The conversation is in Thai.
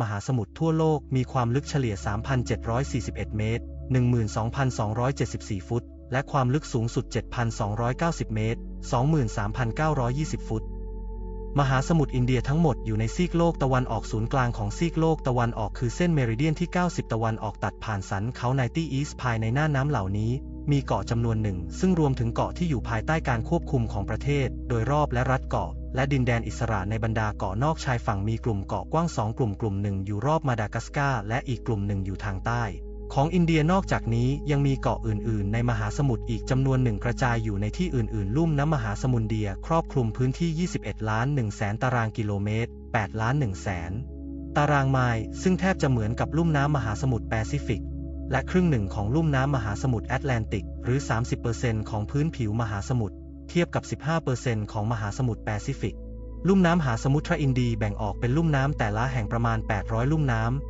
มหาสมุทรทั่วโลกมีความลึกเฉลี่ย 3,741 เมตร 12,274 ฟุต และความลึกสูงสุด 7,290 เมตร 23,920 ฟุต มหาสมุทรอินเดียทั้งหมดอยู่ในซีกโลกตะวันออกศูนย์กลางของซีกโลกตะวันออกคือเส้นเมริเดียนที่ 90 ตะวันออกตัดผ่านสันเขาไนตี้อีสภายในหน้าน้ำเหล่านี้ มีเกาะจำนวนหนึ่ง ซึ่งรวมถึงเกาะที่อยู่ภายใต้การควบคุมของประเทศ โดยรอบและรัฐเกาะ และดินแดนอิสระในบรรดาเกาะนอกชายฝั่งมีกลุ่มเกาะกว้างสองกลุ่มกลุ่มหนึ่งอยู่รอบมาดากัสการ์และอีกกลุ่มหนึ่งอยู่ทางใต้ ของอินเดียนอกจากนี้ยังมีเกาะอื่น ๆ ในมหาสมุทรอีกจำนวนหนึ่งกระจายอยู่ในที่อื่น ๆ ลุ่มน้ำมหาสมุทรเดียครอบคลุมพื้นที่ 21 ล้าน1แสนตารางกิโลเมตร8ล้าน1แสนตารางไมล์ซึ่งแทบจะเหมือนกับลุ่มน้ำมหาสมุทรแปซิฟิก และครึ่งหนึ่งของลุ่มน้ำมหาสมุทรแอตแลนติก หรือ 30%ของพื้นผิวมหาสมุทร เทียบกับ 15%ของมหาสมุทรแปซิฟิก ลุ่มน้ำมหาสมุทรอินดีแบ่งออกเป็นลุ่มน้ำแต่ละแห่งประมาณ 800 ลุ่มน้ำ